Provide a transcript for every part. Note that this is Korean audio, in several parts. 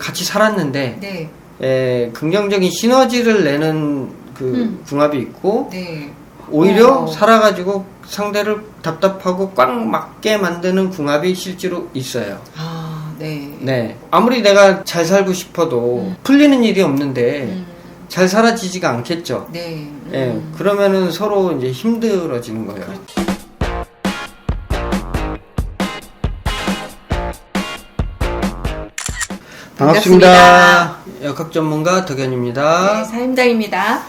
같이 살았는데 네. 에, 긍정적인 시너지를 내는 그 음. 궁합이 있고 네. 오히려 어. 살아가지고 상대를 답답하고 꽉 맞게 만드는 궁합이 실제로 있어요. 아, 네. 네. 아무리 내가 잘 살고 싶어도 음. 풀리는 일이 없는데 음, 잘 살아지지가 않겠죠. 네. 예, 음. 그러면은 서로 이제 힘들어지는 거예요. 반갑습니다. 역학 전문가 덕현입니다. 네, 사임당입니다.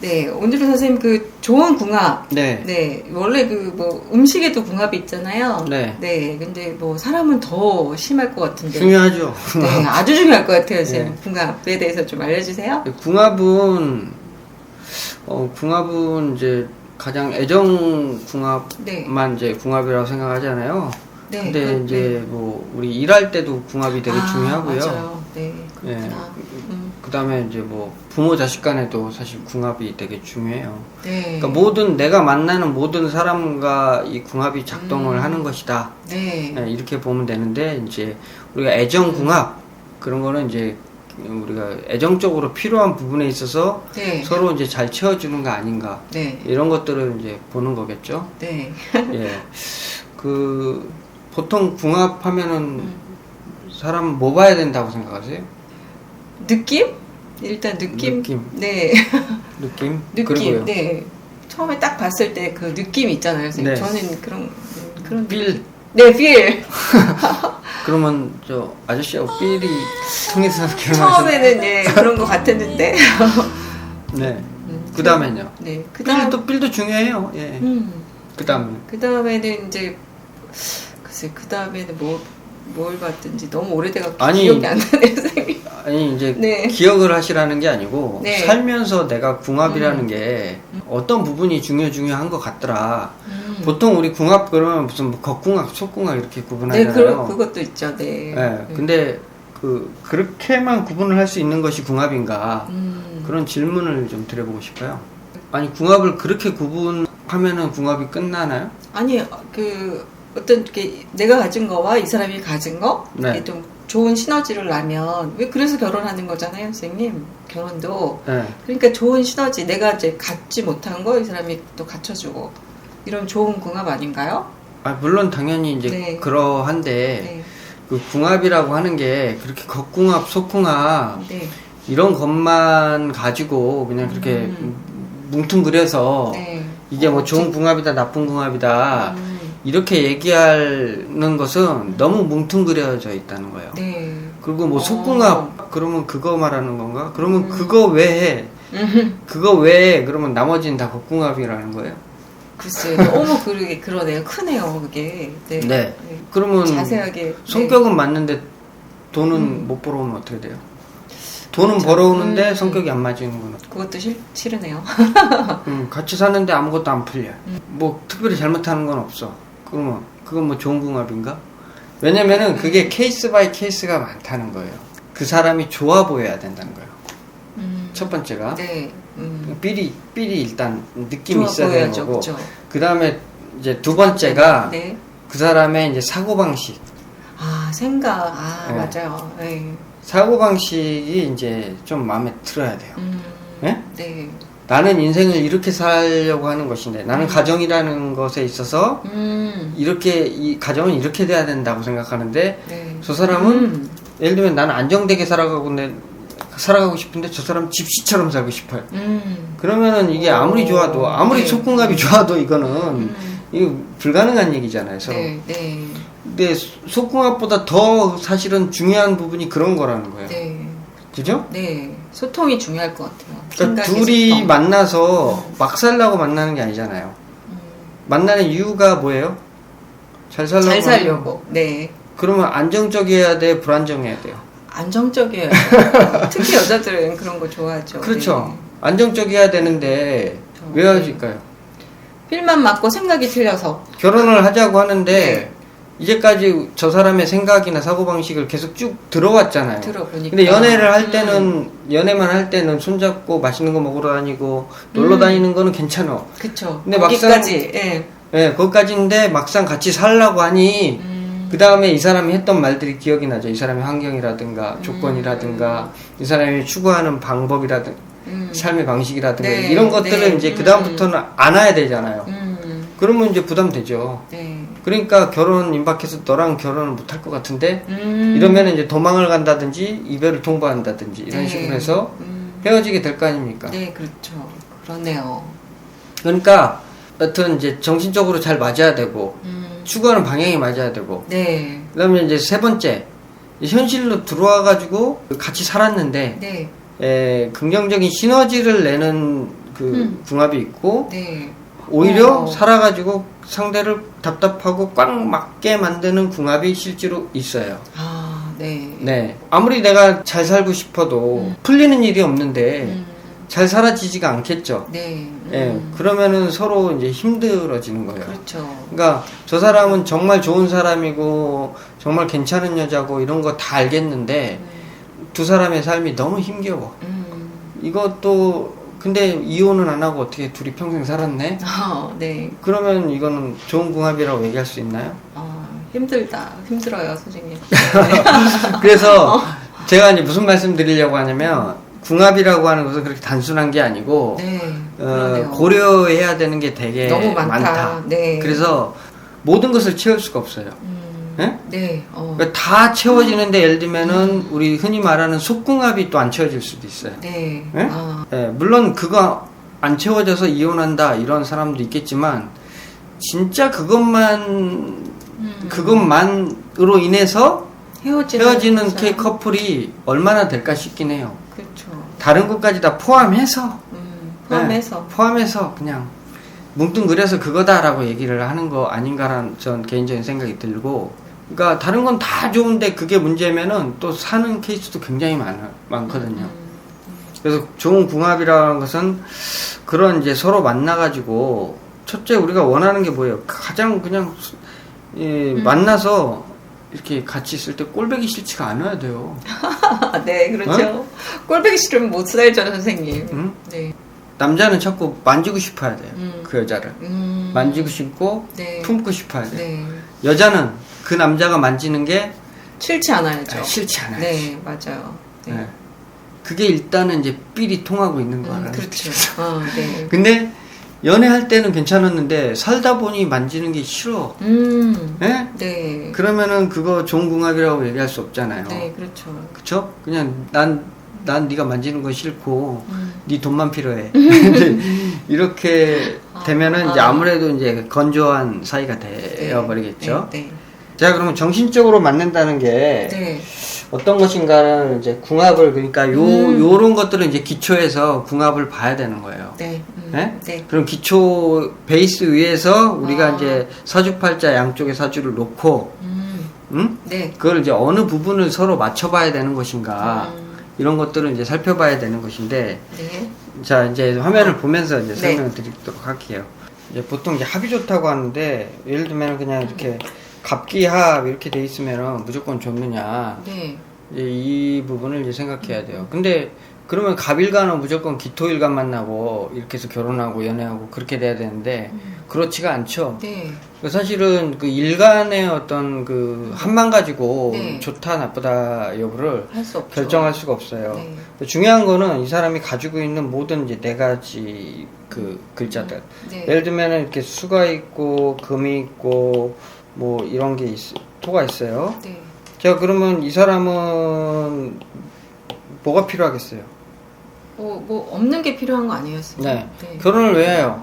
네, 오늘은 선생님 그 좋은 궁합. 네. 네, 원래 그 뭐 음식에도 궁합이 있잖아요. 네. 네, 근데 뭐 사람은 더 심할 것 같은데. 중요하죠. 네, 아주 중요할 것 같아요, 선생님. 네. 궁합에 대해서 좀 알려주세요. 궁합은 어, 궁합은 이제 가장 애정 궁합만 네. 이제 궁합이라고 생각하잖아요. 네. 근데 그- 이제 뭐 우리 일할 때도 궁합이 되게 아, 중요하고요. 맞아요. 네, 예. 그렇구나. 음, 그다음에 이제 뭐 부모 자식 간에도 사실 궁합이 되게 중요해요. 네. 그러니까 모든 내가 만나는 모든 사람과 이 궁합이 작동을 음. 하는 것이다. 네. 네, 이렇게 보면 되는데 이제 우리가 애정 궁합 그런 거는 이제 우리가 애정적으로 필요한 부분에 있어서 네. 서로 이제 잘 채워주는 거 아닌가 네. 이런 것들을 이제 보는 거겠죠. 네. 예. 그 보통 궁합하면은 음. 사람 뭐 봐야 된다고 생각하세요? 느낌? 일단 느낌. 느낌. 네. 느낌? 느낌. 그리고요. 네. 처음에 딱 봤을 때 그 느낌이 있잖아요. 선생님. 네. 저는 그런 음, 그런 빌. 느낌. 네, 필. 그러면 저 아저씨하고 삘이 통해서 결혼하셨 처음에는 예, 그런 것 같았는데. 네. 음, 그 다음에요. 네. 그다음 삘도 삘도 중요해요. 예. 음. 그 다음에 그다음에는 이제 글쎄 그다음에는 뭐 뭘 봤든지 너무 오래돼갖고 아니. 기억이 안 나네요, 선생님. 아니 이제 네. 기억을 하시라는 게 아니고 네. 살면서 내가 궁합이라는 음. 게 어떤 부분이 중요 중요한 것 같더라. 음. 보통 우리 궁합 그러면 무슨 뭐 겉궁합, 속궁합 이렇게 네, 구분하잖아요. 그, 그것도 있죠. 네. 예, 근데 그 그렇게만 구분을 할 수 있는 것이 궁합인가 음. 그런 질문을 좀 드려보고 싶어요. 아니 궁합을 그렇게 구분하면은 궁합이 끝나나요? 아니 그 어떤 게 내가 가진 거와 이 사람이 가진 거 네. 이게 좀 좋은 시너지를 나면 왜 그래서 결혼하는 거잖아요, 선생님. 결혼도 네. 그러니까 좋은 시너지 내가 이제 갖지 못한 거 이 사람이 또 갖춰주고 이런 좋은 궁합 아닌가요? 아 물론 당연히 이제 네. 그러한데 네, 그 궁합이라고 하는 게 그렇게 겉궁합, 속궁합 네, 이런 것만 가지고 그냥 그렇게 음. 뭉뚱그려서 네. 이게 뭐 어, 좋은 궁합이다, 나쁜 궁합이다 음, 이렇게 얘기하는 것은 너무 뭉뚱그려져 있다는 거예요. 네. 그리고 뭐 어. 속궁합 그러면 그거 말하는 건가? 그러면 음. 그거 외에 음, 그거 외에 그러면 나머지는 다 겉궁합이라는 거예요. 글쎄 너무 그러게 그러네요. 크네요, 그게. 네. 네. 그러면 자세하게. 네. 성격은 맞는데 돈은 음. 못 벌어오면 어떻게 돼요? 돈은 그렇죠. 벌어오는데 음. 성격이 안 맞는 거는 그것도 싫, 싫으네요. 음, 같이 사는데 아무것도 안 풀려. 음. 뭐 특별히 잘못하는 건 없어. 그러면 그건 뭐 좋은 궁합인가? 왜냐면은 그게 케이스 바이 케이스가 많다는 거예요. 그 사람이 좋아 보여야 된다는 거예요. 음, 첫 번째가 네. 음. 삘이 삘이 일단 느낌이 있어야 되는 보여야죠, 거고. 그죠? 그 다음에 이제 두 번째가 네. 그 사람의 이제 사고 방식. 아 생각. 아 네. 맞아요. 네. 사고 방식이 이제 좀 마음에 들어야 돼요. 음, 네? 네. 나는 인생을 이렇게 살려고 하는 것인데 나는 음. 가정이라는 것에 있어서 음, 이렇게 이 가정은 이렇게 돼야 된다고 생각하는데 네. 저 사람은 음, 예를 들면 나는 안정되게 살아가고 내 살아가고 싶은데 저 사람 집시처럼 살고 싶어요. 음, 그러면은 이게 아무리 오, 좋아도 아무리 네. 속궁합이 좋아도 이거는 음, 이거 불가능한 얘기잖아요. 서로. 네, 네, 근데 속궁합보다 더 사실은 중요한 부분이 그런 거라는 거예요. 네, 그죠? 네. 소통이 중요할 것 같아요. 그러니까 둘이 소통. 만나서 막 살라고 만나는 게 아니잖아요. 음, 만나는 이유가 뭐예요? 잘 살라고. 잘 살려고. 네. 그러면 안정적이어야 돼, 불안정해야 돼요. 안정적이에요. 특히 여자들은 그런 거 좋아하죠. 그렇죠. 안정적이어야 되는데 저- 왜? 네. 필만 맞고 생각이 틀려서. 결혼을 하자고 하는데 네. 이제까지 저 사람의 생각이나 사고 방식을 계속 쭉 들어왔잖아요. 들어보니까. 근데 연애를 할 음, 때는 연애만 할 때는 손잡고 맛있는 거 먹으러 다니고 놀러 음. 다니는 거는 괜찮아. 그쵸. 근데 거기까지. 예. 예, 거기까지인데 막상 같이 살라고 하니 음, 그 다음에 이 사람이 했던 말들이 기억이 나죠. 이 사람의 환경이라든가 조건이라든가 이 사람이 추구하는 방법이라든가 음. 삶의 방식이라든가 네, 이런 것들은 네. 이제 그 다음부터는 안아야 되잖아요. 음. 그러면 이제 부담되죠. 네. 그러니까 결혼 임박해서 너랑 결혼을 못할 것 같은데 음. 이러면 이제 도망을 간다든지 이별을 통보한다든지 이런 네. 식으로 해서 음. 헤어지게 될 거 아닙니까? 네, 그렇죠. 그러네요. 그러니까 여튼 이제 정신적으로 잘 맞아야 되고 음. 추구하는 방향이 맞아야 되고 네. 그다음에 이제 세 번째 현실로 들어와 가지고 같이 살았는데 네. 에, 긍정적인 시너지를 내는 그 음. 궁합이 있고 네. 오히려 어. 살아가지고 상대를 답답하고 꽉 맞게 만드는 궁합이 실제로 있어요. 아, 네. 네. 아무리 내가 잘 살고 싶어도 음. 풀리는 일이 없는데 음. 잘 살아지지가 않겠죠. 네. 예. 음. 그러면은 서로 이제 힘들어지는 거예요. 그렇죠. 그러니까 저 사람은 정말 좋은 사람이고 정말 괜찮은 여자고 이런 거 다 알겠는데 두 사람의 삶이 너무 힘겨워. 음. 이것도 근데 이혼은 안 하고 어떻게 둘이 평생 살았네? 아, 네. 그러면 이거는 좋은 궁합이라고 얘기할 수 있나요? 아, 힘들다. 힘들어요, 선생님. 그래서 제가 이제 무슨 말씀 드리려고 하냐면 궁합이라고 하는 것은 그렇게 단순한 게 아니고 네. 어. 고려해야 되는 게 되게 너무 많다. 네. 그래서 모든 것을 채울 수가 없어요. 음. 네? 네. 어. 그러니까 다 채워지는데 예를 들면은 우리 흔히 말하는 속궁합이 또 안 채워질 수도 있어요. 네. 네? 아, 예, 물론 그거 안 채워져서 이혼한다 이런 사람도 있겠지만 진짜 그것만 음. 그것만으로 인해서 헤어지는, 헤어지는? K 커플이 얼마나 될까 싶긴 해요. 그렇죠. 다른 것까지 다 포함해서 음, 포함해서. 네, 포함해서 그냥 뭉뚱그려서 그거다라고 얘기를 하는 거 아닌가라는 전 개인적인 생각이 들고 그러니까 다른 건 다 좋은데 그게 문제면은 또 사는 케이스도 굉장히 많아, 많거든요. 음. 그래서 좋은 궁합이라는 것은 그런 이제 서로 만나가지고 첫째 우리가 원하는 게 뭐예요? 가장 그냥 예, 음. 만나서 이렇게 같이 있을 때 꼴배기 싫지가 않아야 돼요. 아, 네, 그렇죠. 꼴배기 싫으면 못 살죠, 선생님. 응? 네. 남자는 자꾸 만지고 싶어야 돼요. 음. 그 여자를 음. 만지고 싶고 네. 품고 싶어야 돼요. 네. 여자는 그 남자가 만지는 게 싫지 않아야죠. 아, 싫지 않아요. 네, 맞아요. 네. 네. 그게 일단은 이제 삘이 통하고 있는 거야. 음, 그렇죠. 아, 네. 근데 연애할 때는 괜찮았는데 살다 보니 만지는 게 싫어. 음. 예? 네. 그러면은 그거 좋은 궁합이라고 얘기할 수 없잖아요. 네, 그렇죠. 그쵸? 그냥 난, 난 네가 만지는 거 싫고 음. 네 돈만 필요해. 근데 이렇게 되면은 이제 아. 아무래도 이제 건조한 사이가 되어 버리겠죠. 네. 네. 자, 그러면 정신적으로 맞는다는 게 네. 어떤 것인가는 이제 궁합을 그러니까 요 음. 요런 것들은 이제 기초에서 궁합을 봐야 되는 거예요. 네. 음, 네? 네. 그럼 기초 베이스 위에서 우리가 아. 이제 사주팔자 양쪽에 사주를 놓고 음. 응? 네. 그걸 이제 어느 부분을 서로 맞춰 봐야 되는 것인가 음. 이런 것들은 이제 살펴봐야 되는 것인데 네. 자 이제 화면을 보면서 이제 네. 설명을 드리도록 할게요. 이제 보통 이제 합이 좋다고 하는데 예를 들면 그냥 이렇게 갑기합 이렇게 돼 있으면 무조건 좋느냐 네. 이제 이 부분을 이제 생각해야 돼요. 근데 그러면 갑일간은 무조건 기토일간 만나고 이렇게 해서 결혼하고 연애하고 그렇게 돼야 되는데 그렇지가 않죠. 네. 사실은 그 일간의 어떤 그 합만 가지고 네. 좋다 나쁘다 여부를 할 수. 결정할 수가 없어요. 네. 중요한 거는 이 사람이 가지고 있는 모든 이제 네 가지 그 글자들. 네. 예를 들면 이렇게 수가 있고 금이 있고 뭐 이런 게 있, 토가 있어요. 네. 자 그러면 이 사람은 뭐가 필요하겠어요? 뭐, 뭐 없는 게 필요한 거 아니에요? 선생님? 네. 네. 결혼을 왜 해요?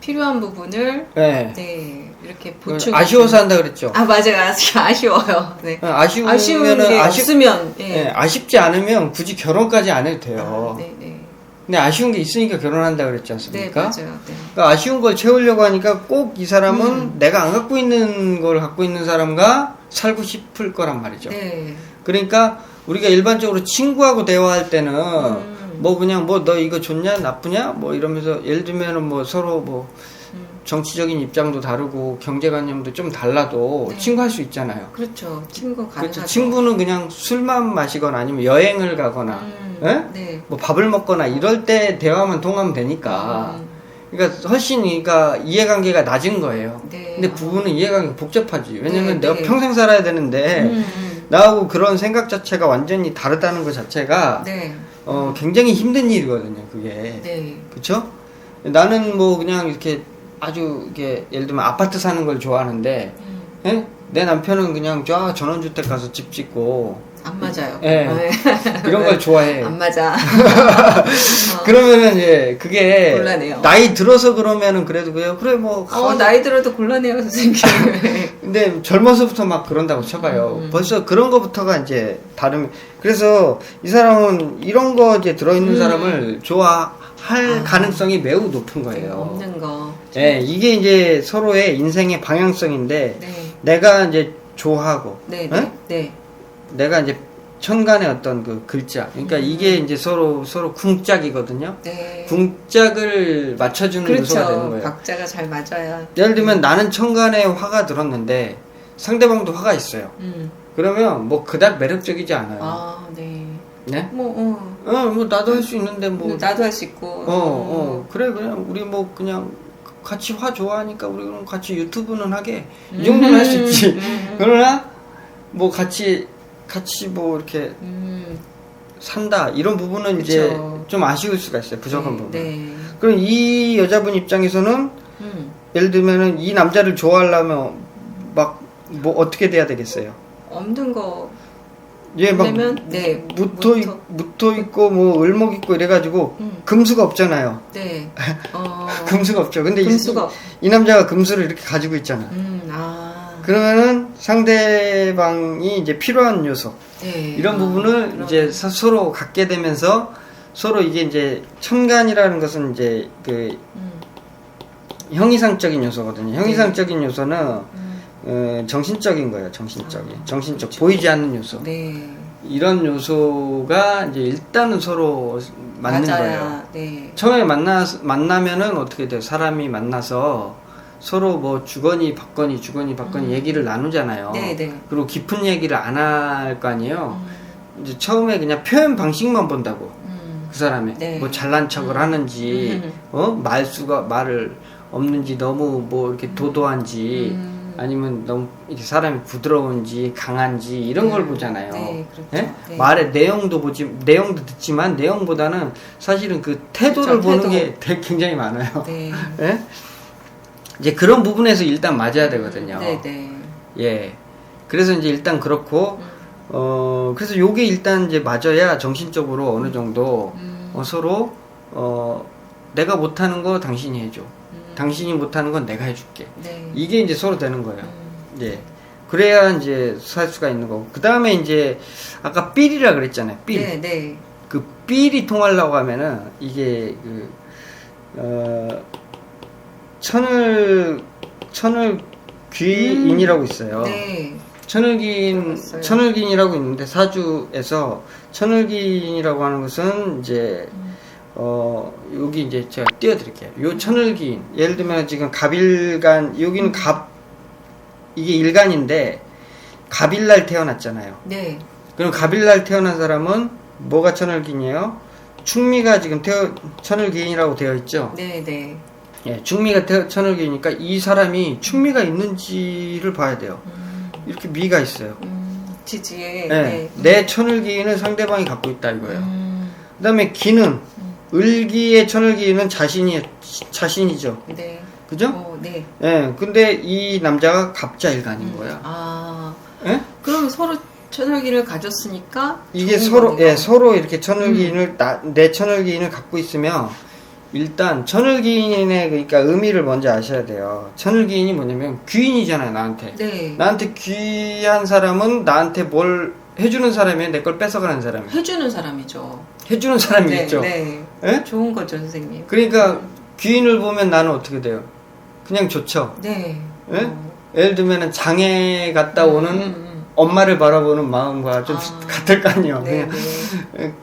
필요한 부분을 네. 네 이렇게 그 보충. 아쉬워서 한다 그랬죠. 아 맞아요. 아쉬, 아쉬워요. 네. 아쉬우면은 아쉬운 게 아쉽, 없으면 예. 네, 아쉽지 않으면 굳이 결혼까지 안 해도 돼요. 아, 네, 네. 근데 아쉬운 게 있으니까 결혼한다 그랬지 네, 않습니까? 맞아요. 네. 그러니까 아쉬운 걸 채우려고 하니까 꼭 이 사람은 음. 내가 안 갖고 있는 걸 갖고 있는 사람과 살고 싶을 거란 말이죠. 네. 그러니까 우리가 일반적으로 친구하고 대화할 때는 음. 뭐 그냥 뭐 너 이거 좋냐 나쁘냐 뭐 이러면서 예를 들면은 뭐 서로 뭐 음. 정치적인 입장도 다르고 경제관념도 좀 달라도 네. 친구할 수 있잖아요. 그렇죠. 친구 가능하죠. 그렇죠. 친구는 그냥 술만 마시거나 아니면 여행을 가거나 음. 예? 네. 뭐 밥을 먹거나 이럴 때 대화만 통하면 되니까 음. 그러니까 훨씬 그러니까 이해관계가 낮은 거예요. 네. 근데 부부는 이해관계가 복잡하지. 왜냐면 네, 내가 네. 평생 살아야 되는데 음, 음. 나하고 그런 생각 자체가 완전히 다르다는 것 자체가 네. 어, 굉장히 힘든 일이거든요. 그게 네. 그렇죠? 나는 뭐 그냥 이렇게 아주 이게 예를 들면 아파트 사는 걸 좋아하는데 음. 예? 내 남편은 그냥 쫙 전원주택 가서 집 짓고 안 맞아요. 예. 네. 이런 걸 좋아해. 안 맞아. 그러면은 이제 그게 곤란해요. 나이 들어서 그러면은 그래도 그래요. 그래 뭐 어, 나이 들어도 곤란해요, 선생님. 근데 젊어서부터 막 그런다고 쳐봐요. 음. 벌써 그런 거부터가 이제 다른. 그래서 이 사람은 이런 거 이제 들어있는 음. 사람을 좋아 할 아. 가능성이 매우 높은 거예요. 없는 거. 예, 이게 이제 서로의 인생의 방향성인데 네. 내가 이제 좋아하고 네, 예? 네. 네. 내가 이제 천간의 어떤 그 글자. 그러니까 음. 이게 이제 서로 서로 궁짝이거든요. 네. 궁짝을 맞춰주는 요소가 되는 그렇죠. 거예요. 박자가 잘 맞아야. 예를 들면 나는 천간에 화가 들었는데 상대방도 화가 있어요. 음. 그러면 뭐 그닥 매력적이지 않아요. 아, 네. 네? 뭐, 어. 어, 뭐 나도 할 수 있는데 뭐. 뭐 나도 할 수 있고. 어, 어, 그래 그냥 우리 뭐 그냥 같이 화 좋아하니까 우리 그럼 같이 유튜브는 하게 이 정도는 할 수 있지. 음. 그러나 뭐 같이 같이 뭐 이렇게 음. 산다 이런 부분은 이제 그쵸. 좀 아쉬울 수가 있어요 부족한 네, 부분. 네. 그럼 이 여자분 입장에서는 음. 예를 들면은 이 남자를 좋아하려면 막 뭐 어떻게 돼야 되겠어요? 없는 거. 얘막 왜냐면, 네. 묻어 있, 묻어. 있고 뭐 을목 있고 이래가지고 음. 금수가 없잖아요. 네. 어. 금수가 없죠. 근데 이- 금수가. 없- 이, 남자가 금수를 이렇게 가지고 있잖아. 음, 아. 그러면은 상대방이 이제 필요한 요소 네. 이런 아, 부분을 그럼- 이제 서- 서로 갖게 되면서 서로 이게 이제 천간이라는 것은 이제 그 음, 형이상적인 요소거든요. 네. 형이상적인 요소는 음. 어, 정신적인 거예요. 정신적인 아, 정신적 그렇죠. 보이지 않는 요소 네. 이런 요소가 이제 일단은 서로 맞는 맞아야. 거예요. 네. 처음에 만나 만나면은 어떻게 돼요? 사람이 만나서 서로 뭐 주거니 받거니 주거니 받거니 음. 얘기를 나누잖아요. 네, 네. 그리고 깊은 얘기를 안 할 거 아니에요. 음, 이제 처음에 그냥 표현 방식만 본다고 음. 그 사람의 네. 뭐 잘난 척을 음. 하는지 음. 어 말수가 말을 없는지 너무 뭐 이렇게 도도한지 음. 아니면 너무 이렇게 사람이 부드러운지 강한지 이런 걸 음. 보잖아요. 네, 그렇죠. 예? 네. 말의 내용도 보지 내용도 듣지만 내용보다는 사실은 그 태도를 그렇죠, 보는 태도. 게 굉장히 많아요. 네. 예? 이제 그런 부분에서 일단 맞아야 되거든요. 네, 네. 예. 그래서 이제 일단 그렇고 음. 어 그래서 요게 일단 이제 맞아야 정신적으로 어느 정도 음. 어, 서로 어 내가 못하는 거 당신이 해줘. 음. 당신이 못하는 건 내가 해줄게. 네. 이게 이제 서로 되는 거예요. 음. 예. 그래야 이제 살 수가 있는 거고. 그 다음에 이제 아까 삘이라 그랬잖아요. 삘. 네, 네. 그 삘이 통하려고 하면은 이게 그, 어, 천을, 천을 귀인이라고 있어요. 네. 천을기인, 들어봤어요. 천을기인이라고 있는데 사주에서 천을기인이라고 하는 것은 이제 음. 어 여기 이제 제가 띄워드릴게요. 요 천을기인 예를 들면 지금 갑일간 여기는 음. 갑 이게 일간인데 갑일날 태어났잖아요. 네. 그럼 갑일날 태어난 사람은 뭐가 천을기인이에요? 충미가 지금 태어 천을기인이라고 되어 있죠. 네, 네. 예, 태어, 천을기니까 이 사람이 충미가 있는지를 봐야 돼요. 음. 이렇게 미가 있어요. 음. 지지에. 예, 네. 내 천을기인은 상대방이 갖고 있다 이거예요. 음. 그 다음에 기는 음. 을기의 천을기인은 자신이 자신이죠. 네. 그죠? 어, 네. 예. 근데 이 남자가 갑자일간인 음. 거야. 아. 예? 그럼 서로 천을기를 가졌으니까 이게 서로 거네요. 예, 서로 이렇게 천을기인을 음. 나, 내 천을기인을 갖고 있으면 일단 천을기인의 그러니까 의미를 먼저 아셔야 돼요. 천을기인이 뭐냐면 귀인이잖아요, 나한테. 네. 나한테 귀한 사람은 나한테 뭘 해주는 사람이에요, 내 걸 뺏어가는 사람이에요. 해주는 사람이죠. 해주는 사람이겠죠. 네, 예? 네. 좋은 거죠, 선생님. 그러니까 귀인을 보면 나는 어떻게 돼요? 그냥 좋죠. 네. 예? 어. 예를 들면 장에 갔다 오는 음, 음, 엄마를 바라보는 마음과 좀 아. 같을 거 아니에요. 음. 네, 네.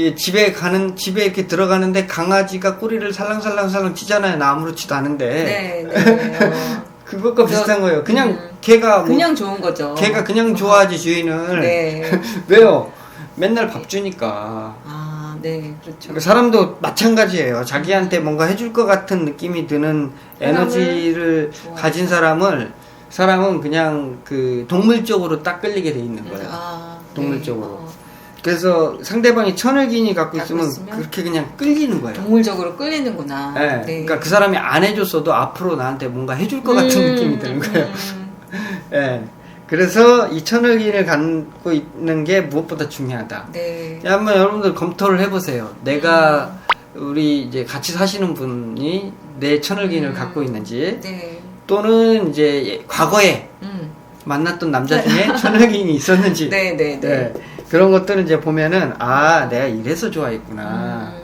이 집에 가는 집에 이렇게 들어가는데 강아지가 꼬리를 살랑살랑살랑 치잖아요. 나 아무렇지도 않은데 네, 네. 어. 그것과 비슷한 거예요. 그냥 음. 걔가 뭐 그냥 좋은 거죠. 걔가 그냥 좋아하지 주인을 네. 왜요? 맨날 밥 주니까 아, 네, 그렇죠. 그 사람도 마찬가지예요. 자기한테 뭔가 해줄 것 같은 느낌이 드는 에너지를 좋아해서. 가진 사람을 사람은 그냥 그 동물적으로 딱 끌리게 돼 있는 거예요. 아, 동물적으로. 네. 어, 그래서 상대방이 천을 기니 갖고 갖고 있으면 있으면 그렇게 그냥 끌리는 거예요. 동물적으로 끌리는구나. 예, 그러니까 그 사람이 안 해줬어도 앞으로 나한테 뭔가 해줄 것 같은 음, 느낌이 드는 거예요. 음, 예. 그래서 이 천을 기를 갖고 있는 게 무엇보다 중요하다. 네. 한번 여러분들 검토를 해보세요. 내가 우리 이제 같이 사시는 분이 내 천을 기를 음. 갖고 있는지 네. 또는 이제 과거에 음. 만났던 남자 중에 천을기인이 있었는지 네, 네, 네. 네. 그런 것들은 이제 보면은 아 내가 이래서 좋아했구나 음,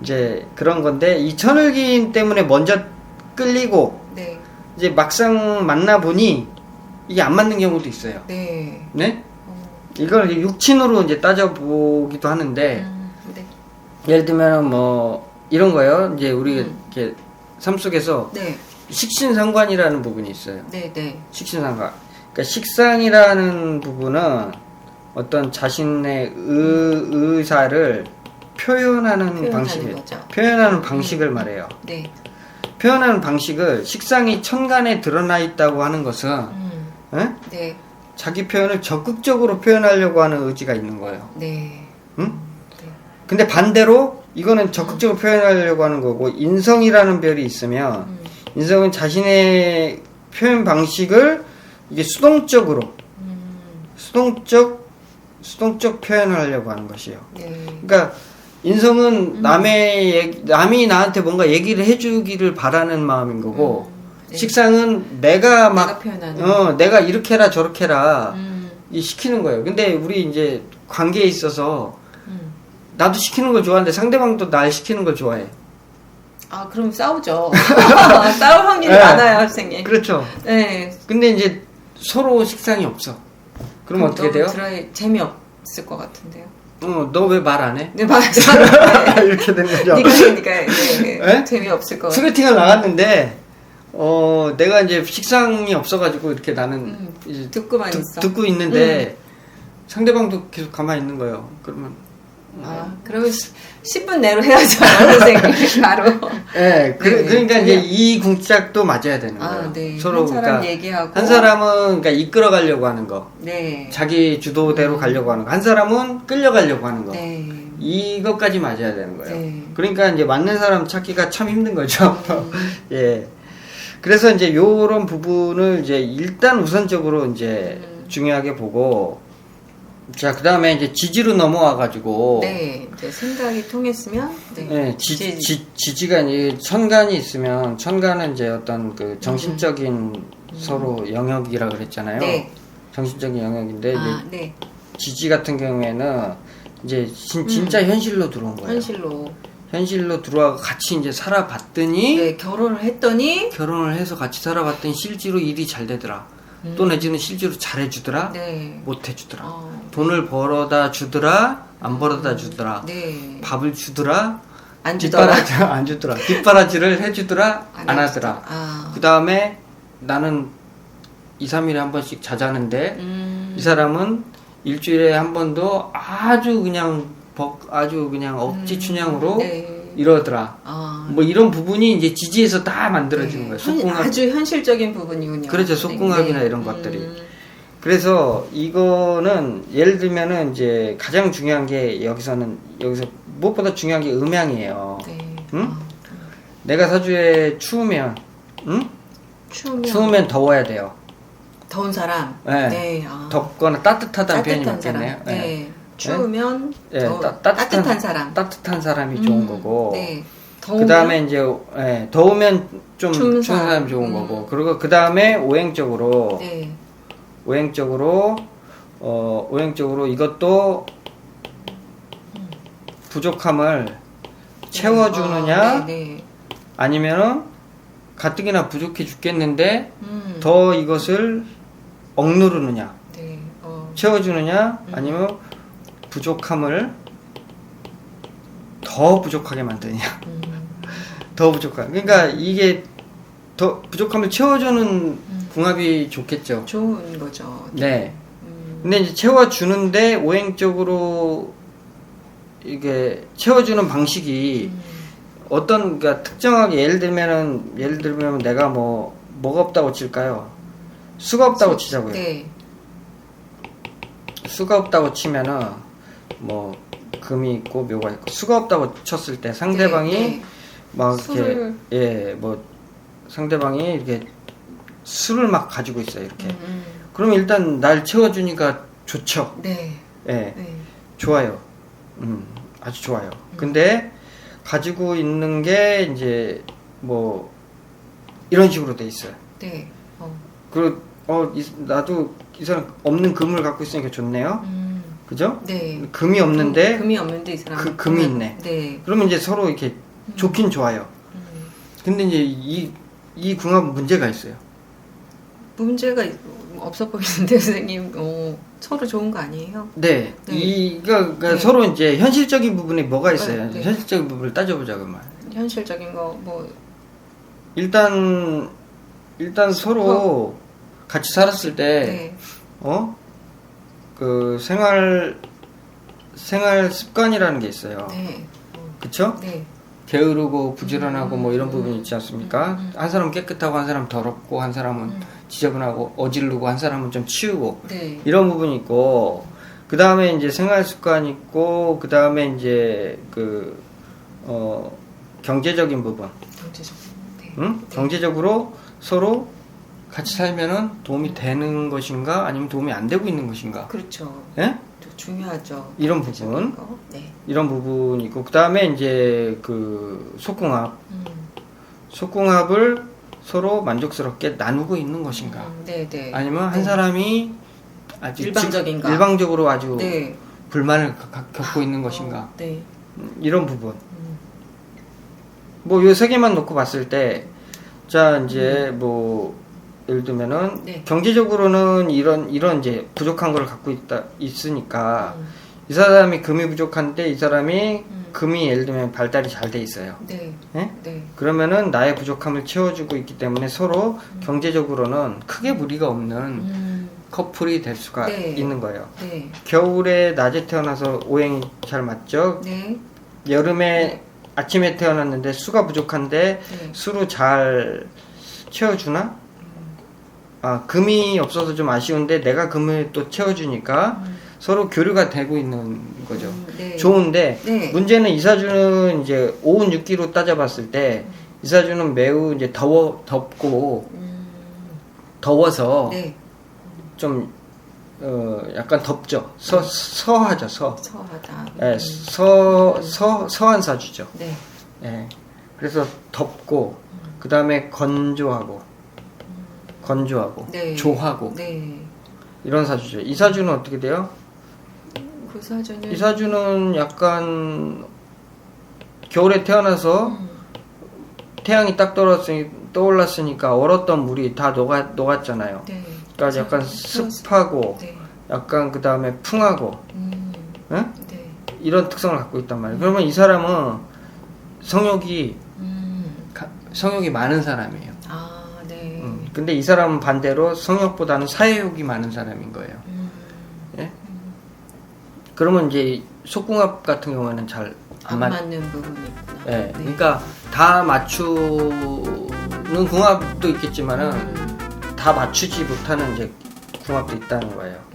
이제 그런 건데 이 천을기인 때문에 먼저 끌리고 네. 이제 막상 만나 보니 이게 안 맞는 경우도 있어요. 네. 네? 어, 이걸 이제 육친으로 이제 따져보기도 하는데 음, 네. 예를 들면 뭐 이런 거예요. 이제 우리 음. 이렇게 삶 속에서 네. 식신상관이라는 부분이 있어요. 네, 네. 식신상관. 그러니까 식상이라는 부분은 어떤 자신의 의, 의사를 표현하는 방식을 거죠. 표현하는 방식을 말해요. 네. 표현하는 방식을 식상이 천간에 드러나 있다고 하는 것은 음, 에? 네. 자기 표현을 적극적으로 표현하려고 하는 의지가 있는 거예요. 네. 응? 네. 근데 반대로 이거는 적극적으로 표현하려고 하는 거고 인성이라는 별이 있으면 음, 인성은 자신의 표현 방식을 이게 수동적으로 음, 수동적 수동적 표현을 하려고 하는 것이에요. 네. 그러니까 인성은 음. 남의 얘기- 남이 나한테 뭔가 얘기를 해주기를 바라는 마음인 거고 음, 네. 식상은 내가 막 내가. 어, 내가 이렇게 해라 저렇게 해라 음, 이 시키는 거예요. 근데 우리 이제 관계에 있어서 음. 나도 시키는 걸 좋아하는데 상대방도 날 시키는 걸 좋아해. 아, 그럼 싸우죠. 싸울 확률이 네. 많아요, 선생님. 그렇죠. 네. 근데 이제 서로 식상이 없어. 그럼 어떻게 돼요? 드라이, 재미없을 것 같은데요. 어, 너 왜 말 안 해? 네, 맞아. 이렇게 되는 거죠. 니가 그러니까 네, 네. 네? 재미없을 것 같아요. 소개팅을 나갔는데 어 내가 이제 식상이 없어가지고 이렇게 나는 음, 이제 듣고만 듣, 있어. 음. 듣고 있는데 상대방도 계속 가만히 있는 거예요. 그러면 아, 그러면 10분 내로 헤어져요, 선생님. 바로. 예, 그, 네, 그러니까 그냥- 이제 이 궁짝도 맞아야 되는 거예요. 아, 네. 서로 한 사람 그러니까 얘기하고. 한 사람은 그러니까 이끌어 가려고 하는 거, 네. 자기 주도대로 가려고 하는 거, 한 사람은 끌려가려고 하는 거. 네. 이것까지 맞아야 되는 거예요. 네. 그러니까 이제 맞는 사람 찾기가 참 힘든 거죠. 음. 예. 그래서 이제 요런 부분을 이제 일단 우선적으로 이제 음. 중요하게 보고 자, 그 다음에 이제 지지로 넘어와 가지고 네. 이제 생각이 통했으면, 네. 예, 지, 지- 지, 지지가 이제 천간이 있으면 천간은 이제 어떤 그 정신적인 서로 영역이라 그랬잖아요. 음. 네. 정신적인 영역인데 아, 네. 지지 같은 경우에는 이제 진, 진짜 현실로 들어온 거예요. 음. 현실로. 현실로 들어와 같이 이제 살아봤더니 네, 결혼을 했더니, 결혼을 해서 같이 살아봤더니 실제로 일이 잘 되더라. 음. 또 내지는 실제로 잘해주더라. 네. 못해주더라. 어, 돈을 벌어다 주더라. 안 벌어다 주더라. 네. 밥을 주더라. 안 주더라. 뒷바라지 안 주더라. 뒷바라지를 해주더라. 안, 하더라. 아. 그 다음에 나는 2, 3일에 한 번씩 자자는데 음. 이 사람은 일주일에 한 번도 아주 그냥 벅, 아주 그냥 억지 춘향으로 네. 이러더라. 아. 뭐 이런 부분이 이제 지지에서 다 만들어지는 네. 거예요. 현- 속궁합. 아주 현실적인 부분이군요. 그렇죠. 네. 속궁합이나 네. 이런 것들이. 음. 그래서 이거는 예를 들면은 이제 가장 중요한 게 여기서는 여기서 무엇보다 중요한 게 음양이에요. 네. 응? 아, 내가 사주에 추우면, 응? 추우면, 추우면 더워야 돼요. 더운 사람. 네. 아. 덥거나 따뜻하다는 표현이 따뜻한 맞겠네요. 사람. 네. 추우면 예, 더 따- 따뜻한, 사람. 따뜻한 사람이 좋은 음, 거고. 네. 그 다음에 이제 예, 더우면 좀 추운 추운 사람, 사람. 좋은 음. 거고. 그리고 그 다음에 오행적으로 네. 오행적으로 어 오행적으로 이것도 부족함을 채워주느냐 아. 아니면은 가뜩이나 부족해 죽겠는데 음, 더 이것을 억누르느냐 네. 어. 채워주느냐 음. 아니면 부족함을 더 부족하게 만드느냐 음, 더 부족한 그러니까 이게 더 부족함을 채워주는 음. 궁합이 좋겠죠 좋은 거죠. 네 음, 근데 이제 채워주는데 오행적으로 이게 채워주는 방식이 음. 어떤 그러니까 특정하게 예를 들면은 예를 들면 내가 뭐 뭐가 없다고 칠까요? 수가 없다고 치자고요. 네. 수가 없다고 치면은 뭐 금이 있고 묘가 있고 수가 없다고 쳤을 때 상대방이 네, 네. 막 이렇게 예 뭐 상대방이 이렇게 수를 막 가지고 있어요 이렇게. 음, 음. 그럼 일단 날 채워주니까 좋죠. 네. 예 네. 좋아요. 음 아주 좋아요. 근데 가지고 있는 게 이제 뭐 이런 식으로 돼 있어요. 네. 어. 그리고 어 이- 나도 이 사람 없는 금을 갖고 있으니까 좋네요. 음. 그죠? 네. 금이 없는데 금, 이 없는데 이 사람. 그 금이 있네. 네. 그러면 이제 서로 이렇게 좋긴 좋아요. 음. 근데 이제 이, 이 궁합은 문제가 있어요. 문제가 없어 보이는데 선생님. 어, 서로 좋은 거 아니에요? 네. 네. 이가 그러니까 네. 서로 이제 현실적인 부분이 뭐가 있어요. 네, 네. 현실적인 부분을 따져보자 그 말. 현실적인 거 뭐. 일단 일단 서로 같이 살았을 때 네. 어? 그 생활 생활 습관이라는 게 있어요. 네. 어, 그쵸? 네. 게으르고 부지런하고 뭐 이런 음, 부분이 있지 않습니까? 음, 음. 한 사람은 깨끗하고 한 사람은 더럽고 한 사람은 음. 지저분하고 어지르고 한 사람은 좀 치우고 네. 이런 부분이 있고 그 다음에 이제 생활 습관 있고 그 다음에 이제 그 어, 경제적인 부분, 경제적. 네. 응? 경제적으로 서로 같이 살면은 도움이 되는 것인가 아니면 도움이 안 되고 있는 것인가, 그렇죠. 예? 또 중요하죠. 이런 부분. 거. 네. 이런 부분이 있고 그 다음에 이제 그 속궁합, 음. 속궁합을 서로 만족스럽게 나누고 있는 것인가, 음, 네, 네. 아니면 한 네. 사람이 아주 일방적인가? 지- 일방적으로 아주 네. 불만을 겪고 있는 것인가 어, 네. 음, 이런 부분 음. 뭐요 세 개만 놓고 봤을 때 자 이제 뭐 예를 들면은 네. 경제적으로는 이런 이런 이제 부족한 걸 갖고 있다 있으니까 음. 이 사람이 금이 부족한데 이 사람이 음. 금이 예를 들면 발달이 잘 돼 있어요. 네. 예? 네. 그러면은 나의 부족함을 채워주고 있기 때문에 서로 경제적으로는 크게 무리가 없는 음. 커플이 될 수가 네. 있는 거예요. 네. 겨울에 낮에 태어나서 오행이 잘 맞죠? 네. 여름에 아침에 태어났는데 수가 부족한데 네. 수로 잘 채워주나? 아 금이 없어서 좀 아쉬운데 내가 금을 또 채워주니까 음. 서로 교류가 되고 있는 거죠. 음, 네. 좋은데 네. 문제는 이사주는 이제 오운 육기로 따져봤을 때 이사주는 매우 이제 더워 덥고 음. 더워서 네. 좀 어, 약간 덥죠. 서 서하죠 서. 서하다. 예, 음. 서, 서, 서한 사주죠. 네. 예. 그래서 덥고, 그 다음에 건조하고, 건조하고, 네. 조하고, 네. 이런 사주죠. 이 사주는 어떻게 돼요? 그 사주는 이 사주는 약간, 겨울에 태어나서 음. 태양이 딱 떨어졌으니, 떠올랐으니까 얼었던 물이 다 녹아, 녹았잖아요. 네. 그러니까 약간 습하고, 네. 약간 그 다음에 풍하고, 음. 예? 네. 이런 특성을 갖고 있단 말이에요. 그러면 이 사람은 성욕이, 음. 가- 성욕이 많은 사람이에요. 근데 이 사람은 반대로 성욕보다는 사회욕이 많은 사람인 거예요. 음. 예? 그러면 이제 속궁합 같은 경우에는 잘안안 맞. 맞는 부분이 있구나. 예, 네. 그러니까 다 맞추는 궁합도 있겠지만은 음. 다 맞추지 못하는 이제 궁합도 있다는 거예요.